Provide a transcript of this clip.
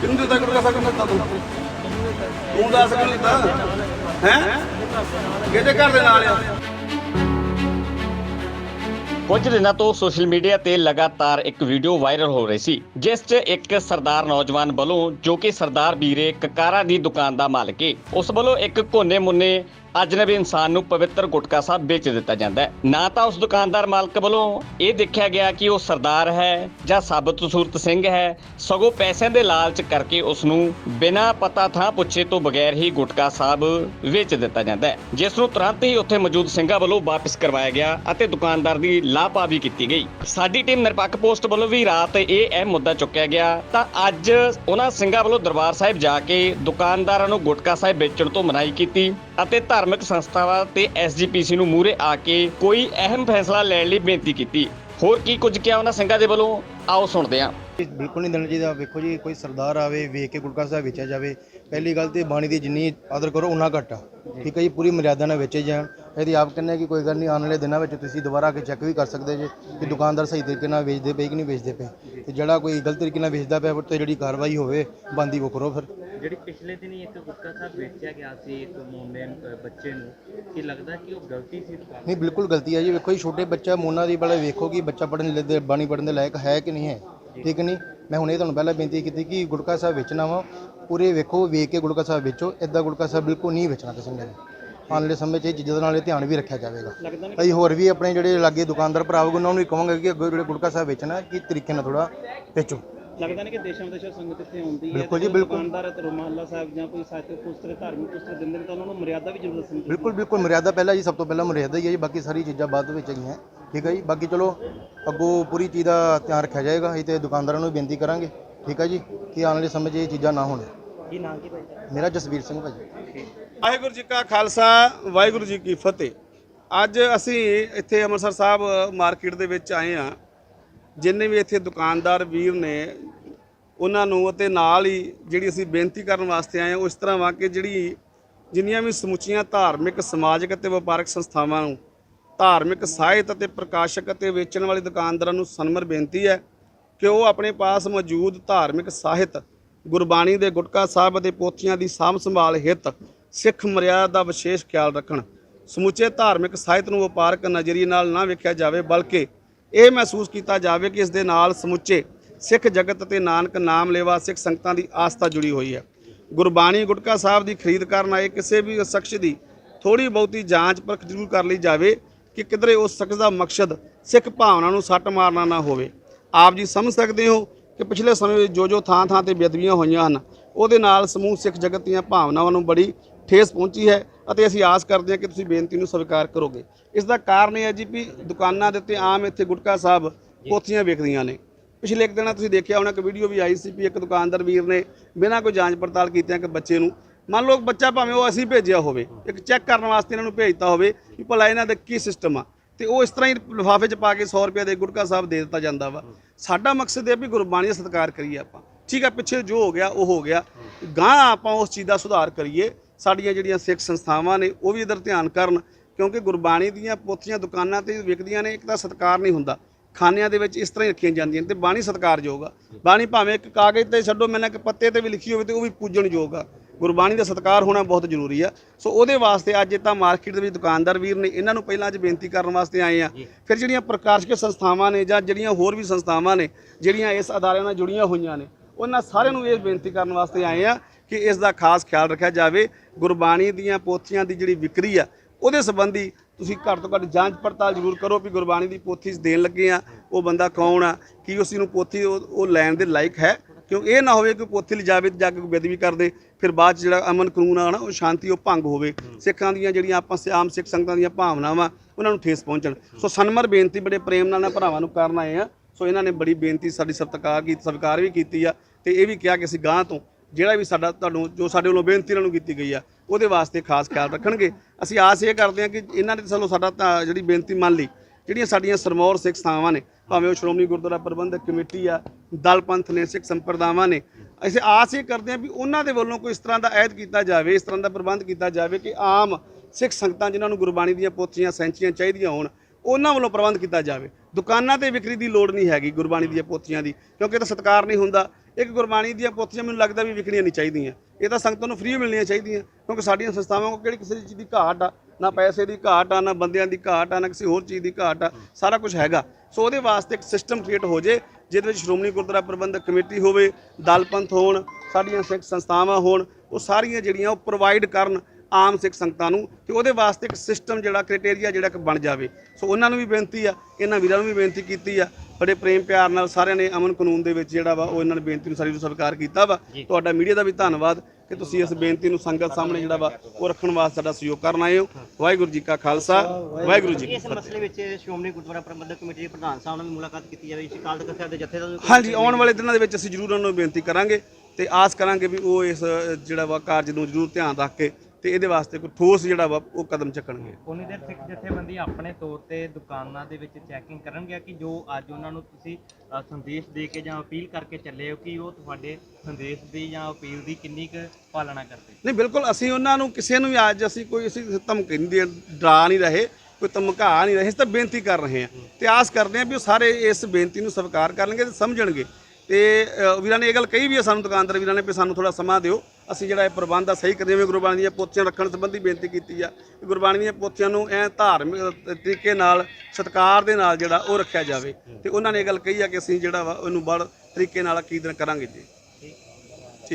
ਕਿੰਨੂੰ ਦਿੱਤਾ ਗੁਟਕਾ ਸਾਹਿਬ ਨੂੰ ਦਿੱਤਾ ਤੂੰ? ਤੂੰ ਦੱਸ ਕਿਹਨੂੰ ਦਿੱਤਾ? ਹੈ? ਕਿਹਦੇ ਘਰ ਦੇ ਨਾਲ ਆ? ਕੁਝ ਦਿਨਾਂ ਤੋਂ ਸੋਸ਼ਲ ਮੀਡੀਆ ਤੇ ਲਗਾਤਾਰ ਇੱਕ ਵੀਡੀਓ ਵਾਇਰਲ ਹੋ ਰਹੀ ਸੀ, ਜਿਸ 'ਚ ਇੱਕ ਸਰਦਾਰ ਨੌਜਵਾਨ ਵੱਲੋਂ, ਜੋ ਕਿ ਸਰਦਾਰ ਵੀਰੇ ਕਕਾਰਾ ਦੀ ਦੁਕਾਨ ਦਾ ਮਾਲਕ ਹੈ ਉਸ ਵੱਲੋਂ ਇੱਕ ਕੋਨੇ ਮੁੰਨੇ ਅਜਨਬੀ ਇਨਸਾਨ ਨੂੰ ਪਵਿੱਤਰ ਗੁਟਕਾ ਸਾਹਿਬ ਵੇਚ ਦਿੱਤਾ ਜਾਂਦਾ ਹੈ। ਨਾ ਤਾਂ ਉਸ ਦੁਕਾਨਦਾਰ ਮਾਲਕ ਵੱਲੋਂ ਇਹ ਦੇਖਿਆ ਗਿਆ ਕਿ ਉਹ ਸਰਦਾਰ ਹੈ ਜਾਂ ਸਾਬਤ ਸੂਰਤ ਸਿੰਘ ਹੈ। ਸਗੋਂ ਪੈਸਿਆਂ ਦੇ ਲਾਲਚ ਕਰਕੇ ਉਸ ਨੂੰ ਬਿਨਾਂ ਪਤਾ ਥਾਂ ਪੁੱਛੇ ਤੋਂ ਬਗੈਰ ਹੀ ਗੁਟਕਾ ਸਾਹਿਬ ਵੇਚ ਦਿੱਤਾ ਜਾਂਦਾ ਹੈ। ਜਿਸ ਨੂੰ ਤੁਰੰਤ ਹੀ ਉੱਥੇ ਮੌਜੂਦ ਸਿੰਘਾਂ ਵੱਲੋਂ ਵਾਪਸ ਕਰਵਾਇਆ ਗਿਆ ਅਤੇ ਦੁਕਾਨਦਾਰ ਦੀ ਲਾਪਾ ਵੀ ਕੀਤੀ ਗਈ। ਸਾਡੀ ਟੀਮ ਨਿਰਪੱਖ ਪੋਸਟ ਵੱਲੋਂ ਵੀ ਰਾਤ ਇਹ ਅਹਿਮ ਮੁੱਦਾ ਚੁੱਕਿਆ ਗਿਆ। ਤਾਂ ਅੱਜ ਉਹਨਾਂ ਸਿੰਘਾਂ ਵੱਲੋਂ ਦਰਬਾਰ ਸਾਹਿਬ ਜਾ ਕੇ ਦੁਕਾਨਦਾਰਾਂ ਨੂੰ ਗੁਟਕਾ ਸਾਹਿਬ ਵੇਚਣ ਤੋਂ ਮਨਾਹੀ ਕੀਤੀ ਅਤੇ ਧਾਰਮਿਕ ਸੰਸਥਾਵਾਂ ਤੇ ਐਸਜੀਪੀਸੀ ਨੂੰ ਮੂਹਰੇ ਆ ਕੇ ਕੋਈ ਅਹਿਮ ਫੈਸਲਾ ਲੈਣ ਲਈ ਬੇਨਤੀ ਕੀਤੀ। ਹੋਰ ਕੀ ਕੁਝ ਕਿਹਾ ਉਹਨਾਂ ਸਿੰਘਾਂ ਦੇ ਵੱਲੋਂ? ਆਓ ਸੁਣਦੇ ਹਾਂ। ਬਿਲਕੁਲ ਨਹੀਂ ਦੇਣਾ ਚਾਹੀਦਾ ਵੇਖੋ ਜੀ ਕੋਈ ਸਰਦਾਰ ਆਵੇ ਵੇਖ ਕੇ ਗੁਟਕਾ ਸਾਹਿਬ ਵੇਚਿਆ ਜਾਵੇ ਪਹਿਲੀ ਗੱਲ ਤੇ ਬਾਣੀ ਦੀ ਜਿੰਨੀ ਆਦਰ ਕਰੋ ਉਨਾ ਘੱਟ ਆ। ਠੀਕ ਹੈ ਜੀ ਪੂਰੀ ਮਰਿਆਦਾ ਨਾਲ ਵੇਚੇ ਜਾਣ। ਇਹਦੀ ਆਪ ਕਹਿੰਦੇ ਕਿ ਕੋਈ ਗੱਲ ਨਹੀਂ ਆਉਣ ਵਾਲੇ ਦਿਨਾਂ ਵਿੱਚ ਤੁਸੀਂ ਦੁਬਾਰਾ ਆ ਕੇ ਚੈੱਕ ਵੀ ਕਰ ਸਕਦੇ ਜੇ ਕਿ ਦੁਕਾਨਦਾਰ ਸਹੀ ਤਰੀਕੇ ਨਾਲ ਵੇਚਦੇ ਪਏ ਕਿ ਨਹੀਂ ਵੇਚਦੇ ਪਏ। ਤੇ ਜਿਹੜਾ ਕੋਈ ਗਲਤ ਤਰੀਕੇ ਨਾਲ ਵੇਚਦਾ ਪਿਆ ਉਹ ਤੇ ਜਿਹੜੀ ਕਾਰਵਾਈ ਹੋਵੇ ਬੰਦੀ ਉਹ ਕਰੋ ਫਿਰ। ਜਿਹੜੀ ਪਿਛਲੇ ਦਿਨੀ ਇੱਕ ਗੁਟਕਾ ਸਾਹਿਬ ਵੇਚਿਆ ਗਿਆ ਸੀ ਇੱਕ ਮੋਨੇ ਬੱਚੇ ਨੂੰ ਕੀ ਲੱਗਦਾ ਕਿ ਉਹ ਗਲਤੀ ਸੀ ਨਹੀਂ ਬਿਲਕੁਲ ਗਲਤੀ ਹੈ ਜੀ। ਵੇਖੋ ਜੀ ਛੋਟੇ ਬੱਚਾ ਮੋਨਾ ਦੀ ਬੜਾ ਵੇਖੋ ਕਿ ਬੱਚਾ ਪੜਨ ਦੇ ਬਾਣੀ ਪੜਨ ਦੇ ਲਾਇਕ ਹੈ ਕਿ ਨਹੀਂ ਹੈ। ਠੀਕ ਨਹੀਂ? ਮੈਂ ਹੁਣੇ ਤੁਹਾਨੂੰ ਪਹਿਲਾਂ ਬੇਨਤੀ ਕੀਤੀ ਕਿ ਗੁਟਕਾ ਸਾਹਿਬ ਵੇਚਣਾ ਵਾ। ਪੂਰੇ ਵੇਖੋ ਵੇਖ ਕੇ ਗੁਟਕਾ ਸਾਹਿਬ ਵੇਚੋ। ਇਦਾਂ ਗੁਟਕਾ ਸਾਹਿਬ ਬਿਲਕੁਲ ਨਹੀਂ ਵੇਚਣਾ ਕਿਸੇ ਨੇ। ਆਉਣ ਵਾਲੇ ਸਮੇਂ 'ਚ ਇਹ ਚੀਜ਼ਾਂ ਨਾਲ ਧਿਆਨ ਵੀ ਰੱਖਿਆ ਜਾਵੇਗਾ। ਅਸੀਂ ਹੋਰ ਵੀ ਆਪਣੇ ਜਿਹੜੇ ਲਾਗੇ ਦੁਕਾਨਦਾਰ ਭਰਾ ਉਹਨਾਂ ਨੂੰ ਵੀ ਕਹਾਂਗੇ ਕਿ ਅੱਗੇ ਜਿਹੜੇ ਗੁਟਕਾ ਸਾਹਿਬ ਵੇਚਣਾ ਕਿ ਤਰੀਕੇ ਨਾਲ ਥੋੜਾ ਵੇਚੋ। ਲੱਗਦਾ ਨਹੀਂ ਕਿ ਦੇਸ਼ਾਂ ਵਿਦੇਸ਼ਾਂ ਸੰਗਤ ਇੱਥੇ ਆਉਂਦੀ ਹੈ ਬਿਲਕੁਲ ਜੀ, ਬਿਲਕੁਲ। ਦੁਕਾਨਦਾਰ ਤੇ ਰੁਮਾਲਾ ਸਾਹਿਬ ਜਾਂ ਕੋਈ ਸਾਹਿਤਕ ਪੁਸਤਕ ਧਾਰਮਿਕ ਪੁਸਤਕ ਦਿੰਦੇ ਨੇ ਤਾਂ ਉਹਨਾਂ ਨੂੰ ਮਰਿਆਦਾ ਵੀ ਜ਼ਰੂਰ ਦੱਸਣੀ ਚਾਹੀਦੀ ਬਿਲਕੁਲ ਬਿਲਕੁਲ। ਮਰਿਆਦਾ ਪਹਿਲਾਂ ਜੀ ਸਭ ਤੋਂ ਪਹਿਲਾਂ ਮਰਿਆਦਾ ਹੀ ਹੈ ਜੀ ਬਾਕੀ ਸਾਰੀ ਚੀਜ਼ਾਂ ਬਾਅਦ ਵਿੱਚ ਹੈਗੀਆਂ ਠੀਕ ਹੈ ਜੀ? ਬਾਕੀ ਚਲੋ ਅੱਗੋਂ ਪੂਰੀ ਚੀਜ਼ ਦਾ ਧਿਆਨ ਰੱਖਿਆ ਜਾਏਗਾ। ਅਸੀਂ ਤੇ ਦੁਕਾਨਦਾਰਾਂ ਨੂੰ ਵੀ ਬੇਨਤੀ ਕਰਾਂਗੇ। ਠੀਕ ਹੈ ਜੀ? ਕਿ ਆਉਣ ਵਾਲੇ ਸਮੇਂ 'ਚ ਇਹ ਚੀਜ਼ਾਂ ਨਾ ਹੋਣ। ਕੀ ਨਾਂ ਕੀ ਭਾਈ? ਮੇਰਾ ਜਸਵੀਰ ਸਿੰਘ ਭਾਜੀ। ਵਾਹਿਗੁਰੂ ਜੀ ਕਾ ਖਾਲਸਾ ਵਾਹਿਗੁਰੂ ਜੀ ਕੀ ਫਤਿਹ। ਅੱਜ ਅਸੀਂ ਇੱਥੇ ਅੰਮ੍ਰਿਤਸਰ ਸਾਹਿਬ ਮਾਰਕੀਟ ਦੇ ਵਿੱਚ ਆਏ ਆ ਜਿੰਨੇ ਵੀ ਇੱਥੇ ਦੁਕਾਨਦਾਰ ਵੀਰ ਨੇ ਉਹਨਾਂ ਨੂੰ ਅਤੇ ਨਾਲ ਹੀ ਜਿਹੜੀ ਅਸੀਂ ਬੇਨਤੀ ਕਰਨ ਵਾਸਤੇ ਆਏ ਆ ਉਸ ਤਰ੍ਹਾਂ ਵਾ ਕਿ ਜਿਹੜੀ ਜਿੰਨੀਆਂ ਵੀ ਸਮੁੱਚੀਆਂ ਧਾਰਮਿਕ, ਸਮਾਜਿਕ ਅਤੇ ਵਪਾਰਕ ਸੰਸਥਾਵਾਂ ਨੂੰ ਧਾਰਮਿਕ ਸਾਹਿਤ ਅਤੇ ਪ੍ਰਕਾਸ਼ਕ ਅਤੇ ਵੇਚਣ ਵਾਲੇ ਦੁਕਾਨਦਾਰਾਂ ਨੂੰ ਸਨਮਰ ਬੇਨਤੀ ਹੈ ਕਿ ਉਹ ਆਪਣੇ ਪਾਸ ਮੌਜੂਦ ਧਾਰਮਿਕ ਸਾਹਿਤ, ਗੁਰਬਾਣੀ ਦੇ ਗੁਟਕਾ ਸਾਹਿਬ ਅਤੇ ਪੋਥੀਆਂ ਦੀ ਸਾਂਭ ਸੰਭਾਲ ਹਿੱਤ, ਸਿੱਖ ਮਰਿਆਦਾ ਦਾ ਵਿਸ਼ੇਸ਼ ਖਿਆਲ ਰੱਖਣ। ਸਮੁੱਚੇ ਧਾਰਮਿਕ ਸਾਹਿਤ ਨੂੰ ਵਪਾਰਕ ਨਜ਼ਰੀਏ ਨਾਲ ਨਾ ਵੇਖਿਆ ਜਾਵੇ, ਬਲਕਿ ਇਹ ਮਹਿਸੂਸ ਕੀਤਾ ਜਾਵੇ ਕਿ ਇਸ ਦੇ ਨਾਲ ਸਮੁੱਚੇ ਸਿੱਖ ਜਗਤ ਅਤੇ ਨਾਨਕ ਨਾਮ ਲੇਵਾ ਸਿੱਖ ਸੰਗਤਾਂ ਦੀ ਆਸਥਾ ਜੁੜੀ ਹੋਈ ਹੈ। ਗੁਰਬਾਣੀ ਗੁਟਕਾ ਸਾਹਿਬ ਦੀ ਖਰੀਦ ਕਰਨ ਆਏ ਕਿਸੇ ਵੀ ਸ਼ਖਸ ਦੀ ਥੋੜੀ ਬਹੁਤੀ ਜਾਂਚ ਪਰਖ ਜ਼ਰੂਰ ਕਰ ਲਈ ਜਾਵੇ ਕਿ ਕਿਧਰੇ ਉਸ ਸ਼ਖਸ ਦਾ ਮਕਸਦ ਸਿੱਖ ਭਾਵਨਾ ਨੂੰ ਸੱਟ ਮਾਰਨਾ ਨਾ ਹੋਵੇ। ਆਪ ਜੀ ਸਮਝ ਸਕਦੇ ਹੋ ਕਿ ਪਿਛਲੇ ਸਮੇਂ ਵਿੱਚ ਜੋ ਜੋ ਥਾਂ ਥਾਂ ਤੇ ਬੇਅਦਬੀਆਂ ਹੋਈਆਂ ਹਨ, ਉਹਦੇ ਨਾਲ ਸਮੂਹ ਸਿੱਖ ਜਗਤ ਦੀਆਂ ਭਾਵਨਾਵਾਂ ਨੂੰ ਬੜੀ ਠੇਸ ਪਹੁੰਚੀ ਹੈ ਅਤੇ ਅਸੀਂ ਆਸ ਕਰਦੇ ਹਾਂ ਕਿ ਤੁਸੀਂ ਬੇਨਤੀ ਨੂੰ ਸਵੀਕਾਰ ਕਰੋਗੇ। ਇਸ ਦਾ ਕਾਰਨ ਇਹ ਹੈ ਜੀ ਵੀ ਦੁਕਾਨਾਂ ਦੇ ਉੱਤੇ ਆਮ ਇੱਥੇ ਗੁਟਕਾ ਸਾਹਿਬ ਪੋਥੀਆਂ ਵਿਕਦੀਆਂ ਨੇ। ਪਿਛਲੇ ਇੱਕ ਦਿਨਾਂ ਤੁਸੀਂ ਦੇਖਿਆ ਹੋਣਾ ਕਿ ਵੀਡੀਓ ਵੀ ਆਈ ਸੀ ਵੀ ਇੱਕ ਦੁਕਾਨਦਾਰ ਵੀਰ ਨੇ ਬਿਨਾਂ ਕੋਈ ਜਾਂਚ ਪੜਤਾਲ ਕੀਤਿਆਂ ਕਿ ਬੱਚੇ ਨੂੰ, ਮੰਨ ਲਓ ਬੱਚਾ ਭਾਵੇਂ ਉਹ ਅਸੀਂ ਭੇਜਿਆ ਹੋਵੇ, ਇੱਕ ਚੈੱਕ ਕਰਨ ਵਾਸਤੇ ਇਹਨਾਂ ਨੂੰ ਭੇਜਤਾ ਹੋਵੇ ਕਿ ਭਲਾ ਇਹਨਾਂ ਦਾ ਕੀ ਸਿਸਟਮ ਆ। ਤੇ ਉਹ ਇਸ ਤਰ੍ਹਾਂ ਹੀ ਲਿਫਾਫੇ 'ਚ ਪਾ ਕੇ 100 ਰੁਪਏ ਦੇ ਗੁਟਕਾ ਸਾਹਿਬ ਦੇ ਦਿੱਤਾ ਜਾਂਦਾ ਵਾ। ਸਾਡਾ ਮਕਸਦ ਇਹ ਵੀ ਗੁਰਬਾਣੀ ਦਾ ਸਤਿਕਾਰ ਕਰੀਏ ਆਪਾਂ। ਠੀਕ ਆ, ਪਿੱਛੇ ਜੋ ਹੋ ਗਿਆ, ਉਹ ਹੋ ਗਿਆ। ਗਾਂ ਆਪਾਂ ਉਸ ਚੀਜ਼ ਦਾ ਸੁਧਾਰ ਕਰੀਏ। ਸਾਡੀਆਂ ਜਿਹੜੀਆਂ ਸਿੱਖ ਸੰਸਥਾਵਾਂ ਨੇ, ਉਹ ਵੀ ਇਧਰ ਧਿਆਨ ਕਰਨ ਕਿਉਂਕਿ ਗੁਰਬਾਣੀ ਦੀਆਂ ਪੋਥੀਆਂ ਦੁਕਾਨਾਂ ਤੇ ਵਿਕਦੀਆਂ ਨੇ, ਇੱਕ ਤਾਂ ਸਤਿਕਾਰ ਨਹੀਂ ਹੁੰਦਾ। ਖਾਨਿਆਂ ਦੇ ਵਿੱਚ ਇਸ ਤਰ੍ਹਾਂ ਹੀ ਰੱਖੀਆਂ ਜਾਂਦੀਆਂ ਨੇ ਤੇ ਬਾਣੀ ਸਤਿਕਾਰਯੋਗ ਆ। ਬਾਣੀ ਭਾਵੇਂ ਇੱਕ ਕਾਗਜ਼ ਤੇ ਛੱਡੋ ਮੈਨਾਂ ਇੱਕ ਪੱਤੇ ਤੇ ਵੀ ਲਿਖੀ ਹੋਵੇ ਤੇ ਉਹ ਵੀ ਪੂਜਣਯੋਗ ਆ। ਗੁਰਬਾਣੀ ਦਾ ਸਤਿਕਾਰ ਹੋਣਾ ਬਹੁਤ ਜ਼ਰੂਰੀ ਆ। ਸੋ ਉਹਦੇ ਵਾਸਤੇ ਅੱਜ ਤਾਂ ਮਾਰਕੀਟ ਦੇ ਵਿੱਚ ਦੁਕਾਨਦਾਰ ਵੀਰ ਨੇ ਇਹਨਾਂ ਨੂੰ ਪਹਿਲਾਂ ਅੱਜ ਬੇਨਤੀ ਕਰਨ ਵਾਸਤੇ ਆਏ ਆ। ਫਿਰ ਜਿਹੜੀਆਂ ਪ੍ਰਕਾਸ਼ਕ ਸੰਸਥਾਵਾਂ ਨੇ ਜਾਂ ਜਿਹੜੀਆਂ ਹੋਰ ਵੀ ਸੰਸਥਾਵਾਂ ਨੇ ਜਿਹੜੀਆਂ ਇਸ ਅਦਾਰਿਆਂ ਨਾਲ ਜੁੜੀਆਂ ਹੋਈਆਂ ਨੇ ਉਹਨਾਂ ਸਾਰਿਆਂ ਨੂੰ ਇਹ ਬੇਨਤੀ ਕਰਨ ਵਾਸਤੇ ਆਏ ਆ ਕਿ ਇਸ ਦਾ ਖਾਸ ਖਿਆਲ ਰੱਖਿਆ ਜਾਵੇ। ਗੁਰਬਾਣੀ ਦੀਆਂ ਪੋਥੀਆਂ ਦੀ ਜਿਹੜੀ ਵਿਕਰੀ ਆ ਉਹਦੇ ਸੰਬੰਧੀ ਤੁਸੀਂ ਘੱਟ ਤੋਂ ਘੱਟ ਜਾਂਚ ਪੜਤਾਲ ਜ਼ਰੂਰ ਕਰੋ ਵੀ ਗੁਰਬਾਣੀ ਦੀ ਪੋਥੀ ਦੇਣ ਲੱਗੇ ਆ, ਉਹ ਬੰਦਾ ਕੌਣ ਆ, ਕੀ ਉਸ ਨੂੰ ਪੋਥੀ ਉਹ ਉਹ ਲੈਣ ਦੇ ਲਾਇਕ ਹੈ? ਕਿਉਂ ਇਹ ਨਾ ਹੋਵੇ ਕਿ ਪੋਥੀ ਲਿਜਾਵੇ ਤੇ ਜਾ ਕੇ ਕੋਈ ਬੇਦਬੀ ਕਰਦੇ ਫਿਰ ਬਾਅਦ ਚ ਜਿਹੜਾ ਅਮਨ ਕਾਨੂੰਨ ਆ ਨਾ, ਉਹ ਸ਼ਾਂਤੀ, ਉਹ ਭੰਗ ਹੋਵੇ। ਸਿੱਖਾਂ ਦੀਆਂ ਜਿਹੜੀਆਂ ਆਪਾਂ ਆਮ ਸਿੱਖ ਸੰਗਤਾਂ ਦੀਆਂ ਭਾਵਨਾਵਾਂ, ਉਹਨਾਂ ਨੂੰ ਠੇਸ ਪਹੁੰਚਣ। ਸੋ ਸਨਮਰ ਬੇਨਤੀ, ਬੜੇ ਪ੍ਰੇਮ ਨਾਲ ਨਾ ਭਰਾਵਾਂ ਨੂੰ ਕਰਨ ਆਏ ਆ। ਸੋ ਇਹਨਾਂ ਨੇ ਬੜੀ ਬੇਨਤੀ ਸਾਡੀ ਸਤਿਕਾਰ ਕੀਤੀ ਸਵੀਕਾਰ ਵੀ ਕੀਤੀ ਆ ਤੇ ਇਹ ਵੀ ਕਿਹਾ ਕਿ ਅਸੀਂ ਗਾਂ ਤੋਂ ਜਿਹੜਾ ਵੀ ਸਾਡਾ ਤੁਹਾਨੂੰ, ਜੋ ਸਾਡੇ ਵੱਲੋਂ ਬੇਨਤੀ ਇਹਨਾਂ ਨੂੰ ਕੀਤੀ ਗਈ ਆ, ਉਹਦੇ ਵਾਸਤੇ ਖਾਸ ਖਿਆਲ ਰੱਖਣਗੇ। ਅਸੀਂ ਆਸ ਇਹ ਕਰਦੇ ਹਾਂ ਕਿ ਇਹਨਾਂ ਨੇ ਸਾਨੂੰ ਸਾਡਾ ਤਾਂ ਜਿਹੜੀ ਬੇਨਤੀ ਮੰਨ ਲਈ, ਜਿਹੜੀਆਂ ਸਾਡੀਆਂ ਸਰਮੌਰ ਸਿੱਖ ਸੰਸਥਾਵਾਂ ਨੇ, ਭਾਵੇਂ ਉਹ ਸ਼੍ਰੋਮਣੀ ਗੁਰਦੁਆਰਾ ਪ੍ਰਬੰਧਕ ਕਮੇਟੀ ਆ, ਦਲ ਪੰਥ ਨੇ, ਸਿੱਖ ਸੰਪਰਦਾਵਾਂ ਨੇ, ਅਸੀਂ ਆਸ ਇਹ ਕਰਦੇ ਹਾਂ ਵੀ ਉਹਨਾਂ ਦੇ ਵੱਲੋਂ ਕੋਈ ਇਸ ਤਰ੍ਹਾਂ ਦਾ ਅਹਿਦ ਕੀਤਾ ਜਾਵੇ, ਇਸ ਤਰ੍ਹਾਂ ਦਾ ਪ੍ਰਬੰਧ ਕੀਤਾ ਜਾਵੇ ਕਿ ਆਮ ਸਿੱਖ ਸੰਗਤਾਂ ਜਿਨ੍ਹਾਂ ਨੂੰ ਗੁਰਬਾਣੀ ਦੀਆਂ ਪੋਥੀਆਂ, ਸੈਂਚੀਆਂ ਚਾਹੀਦੀਆਂ ਹੋਣ, ਉਹਨਾਂ ਵੱਲੋਂ ਪ੍ਰਬੰਧ ਕੀਤਾ ਜਾਵੇ। ਦੁਕਾਨਾਂ ਤੇ ਵਿਕਰੀ ਦੀ ਲੋੜ ਨਹੀਂ ਹੈਗੀ ਗੁਰਬਾਣੀ ਦੀਆਂ ਪੋਥੀਆਂ ਦੀ, ਕਿਉਂਕਿ ਇਹ ਤਾਂ ਸਤਕਾਰ ਨਹੀਂ ਹੁੰਦਾ। ਇੱਕ ਗੁਰਬਾਣੀ ਦੀਆਂ ਪੋਥੀਆਂ ਮੈਨੂੰ ਲੱਗਦਾ ਵੀ ਵਿਕਣੀਆਂ ਨਹੀਂ ਚਾਹੀਦੀਆਂ। ਇਹ ਤਾਂ ਸੰਗਤਾਂ ਨੂੰ ਫ੍ਰੀ ਮਿਲਣੀਆਂ ਚਾਹੀਦੀਆਂ, ਕਿਉਂਕਿ ਸਾਡੀਆਂ ਸੰਸਥਾਵਾਂ ਕੋਲ ਕਿਹੜੀ ਕਿਸੇ ਚੀਜ਼ ਦੀ ਘਾਟ ਆ? ਨਾ ਪੈਸੇ ਦੀ ਘਾਟ ਆ, ਨਾ ਬੰਦਿਆਂ ਦੀ ਘਾਟ ਆ, ਨਾ ਕਿਸੇ ਹੋਰ ਚੀਜ਼ ਦੀ ਘਾਟ ਆ, ਸਾਰਾ ਕੁਝ ਹੈਗਾ। ਸੋ ਉਹਦੇ ਵਾਸਤੇ ਇੱਕ ਸਿਸਟਮ ਕ੍ਰੀਏਟ ਹੋ ਜੇ, ਜਿਹਦੇ ਵਿੱਚ ਸ਼੍ਰੋਮਣੀ ਗੁਰਦੁਆਰਾ ਪ੍ਰਬੰਧਕ ਕਮੇਟੀ ਹੋਵੇ ਦਲ ਪੰਥ ਹੋਣ, ਸਾਡੀਆਂ ਸਿੱਖ ਸੰਸਥਾਵਾਂ ਹੋਣ, ਉਹ ਸਾਰੀਆਂ ਜਿਹੜੀਆਂ ਉਹ ਪ੍ਰੋਵਾਈਡ ਕਰਨ ਆਮ ਸਿੱਖ ਸੰਗਤਾਂ ਨੂੰ ਤੇ ਉਹਦੇ ਵਾਸਤੇ ਇੱਕ ਸਿਸਟਮ ਜਿਹੜਾ ਕ੍ਰਾਈਟੇਰੀਆ ਜਿਹੜਾ ਕਿ ਬਣ ਜਾਵੇ। ਸੋ ਉਹਨਾਂ ਨੂੰ ਵੀ ਬੇਨਤੀ ਆ ਇਹਨਾਂ ਵੀਰਾਂ ਨੂੰ ਵੀ ਬੇਨਤੀ ਕੀਤੀ ਆ। ਬੜੇ ਪ੍ਰੇਮ ਪਿਆਰ ਨਾਲ ਸਾਰਿਆਂ ਨੇ ਅਮਨ ਕਾਨੂੰਨ ਦੇ ਵਿੱਚ ਜਿਹੜਾ ਵਾ ਉਹ ਇਹਨਾਂ ਨੇ ਬੇਨਤੀ ਨੂੰ ਸਾਰੀ ਨੂੰ ਸਵੀਕਾਰ ਕੀਤਾ ਵਾ। ਤੁਹਾਡਾ ਮੀਡੀਆ ਦਾ ਵੀ ਧੰਨਵਾਦ ਕਿ ਤੁਸੀਂ ਇਸ ਬੇਨਤੀ ਨੂੰ ਸੰਗਤ ਸਾਹਮਣੇ ਜਿਹੜਾ ਵਾ ਉਹ ਰੱਖਣ ਵਾਸਤੇ ਸਾਡਾ ਸਹਿਯੋਗ ਕਰਨ ਆਏ ਹੋ। ਵਾਹਿਗੁਰੂ ਜੀ ਕਾ ਖਾਲਸਾ ਵਾਹਿਗੁਰੂ ਜੀ ਕੀ ਇਸ ਮਸਲੇ ਵਿੱਚ ਸ਼੍ਰੋਮਣੀ ਗੁਰਦੁਆਰਾ ਪ੍ਰਬੰਧਕ ਕਮੇਟੀ ਦੇ ਪ੍ਰਧਾਨ ਸਾਹਿਬ ਨਾਲ ਵੀ ਮੁਲਾਕਾਤ ਕੀਤੀ ਜਾਵੇ। ਇਸ ਅਕਾਲ ਤਖਤ ਦੇ ਜਥੇ ਦਾ ਹਾਂਜੀ ਆਉਣ ਵਾਲੇ ਦਿਨਾਂ ਦੇ ਵਿੱਚ ਅਸੀਂ ਜ਼ਰੂਰ ਉਹਨਾਂ ਨੂੰ ਬੇਨਤੀ ਕਰਾਂਗੇ ਤੇ ਆਸ ਕਰਾਂਗੇ ਵੀ ਉਹ ਇਸ ਜਿਹੜਾ ਵਾ ਕਾਰਜ ਨੂੰ ਜ਼ਰੂਰ ਧਿਆਨ ਰੱਖ ਕੇ ਤੇ ਇਹਦੇ ਵਾਸਤੇ ਕੋਈ ਠੋਸ ਜਿਹੜਾ ਵਾ ਉਹ ਕਦਮ ਚੱਕਣਗੇ। ਉਨੀ ਦੇਰ ਸਿੱਖ ਜਥੇਬੰਦੀ ਆਪਣੇ ਤੌਰ ਤੇ ਦੁਕਾਨਾਂ ਦੇ ਵਿੱਚ ਚੈਕਿੰਗ ਕਰਨਗੇ ਕਿ ਜੋ ਅੱਜ ਉਹਨਾਂ ਨੂੰ ਤੁਸੀਂ ਅ, ਸੰਦੇਸ਼ ਦੇ ਕੇ ਜਾਂ ਅਪੀਲ ਕਰਕੇ ਚੱਲੇ ਹੋ ਕਿ ਉਹ ਤੁਹਾਡੇ ਸੰਦੇਸ਼ ਦੀ ਜਾਂ ਅਪੀਲ ਦੀ ਕਿੰਨੀ ਕੁ ਪਾਲਣਾ ਕਰਦੇ। ਨਹੀਂ ਬਿਲਕੁਲ ਅਸੀਂ ਉਹਨਾਂ ਨੂੰ ਕਿਸੇ ਨੂੰ ਵੀ ਅੱਜ ਅਸੀਂ ਕੋਈ ਅਸੀਂ ਧਮਕੀ ਨਹੀਂ ਦੇ ਡਰਾ ਨਹੀਂ ਰਹੇ ਕੋਈ ਧਮਕਾ ਨਹੀਂ ਰਹੇ ਅਸੀਂ ਤਾਂ ਬੇਨਤੀ ਕਰ ਰਹੇ ਹਾਂ। ਤੇ ਆਸ ਕਰਦੇ ਹਾਂ ਵੀ ਉਹ ਸਾਰੇ ਇਸ ਬੇਨਤੀ ਨੂੰ ਸਵੀਕਾਰ ਕਰਨਗੇ ਤੇ ਸਮਝਣਗੇ। ਤੇ ਅ, ਵੀਰਾਂ ਨੇ ਇਹ ਗੱਲ ਕਹੀ ਵੀ ਹੈ ਸਾਨੂੰ ਦੁਕਾਨਦਾਰ ਵੀਰਾਂ ਨੇ ਵੀ ਸਾਨੂੰ ਥੋੜਾ ਸਮਾਂ ਦਿਓ। ਅਸੀਂ ਜਿਹੜਾ ਇਹ ਪ੍ਰਬੰਧ ਆ ਸਹੀ ਕਰੀਏ, ਜਿਵੇਂ ਗੁਰਬਾਣੀ ਦੀਆਂ ਪੋਥੀਆਂ ਰੱਖਣ ਸੰਬੰਧੀ ਬੇਨਤੀ ਕੀਤੀ ਆ ਕਿ ਗੁਰਬਾਣੀ ਦੀਆਂ ਪੋਥੀਆਂ ਨੂੰ ਐ ਧਾਰਮਿਕ ਤਰੀਕੇ ਨਾਲ, ਸਤਿਕਾਰ ਦੇ ਨਾਲ ਜਿਹੜਾ ਉਹ ਰੱਖਿਆ ਜਾਵੇ। ਤੇ ਉਹਨਾਂ ਨੇ ਇਹ ਗੱਲ ਕਹੀ ਆ ਕਿ ਅਸੀਂ ਜਿਹੜਾ ਵਾ, ਉਹਨੂੰ ਬੜ ਤਰੀਕੇ ਨਾਲ ਅਕੀਦਨ ਕਰਾਂਗੇ ਜੀ।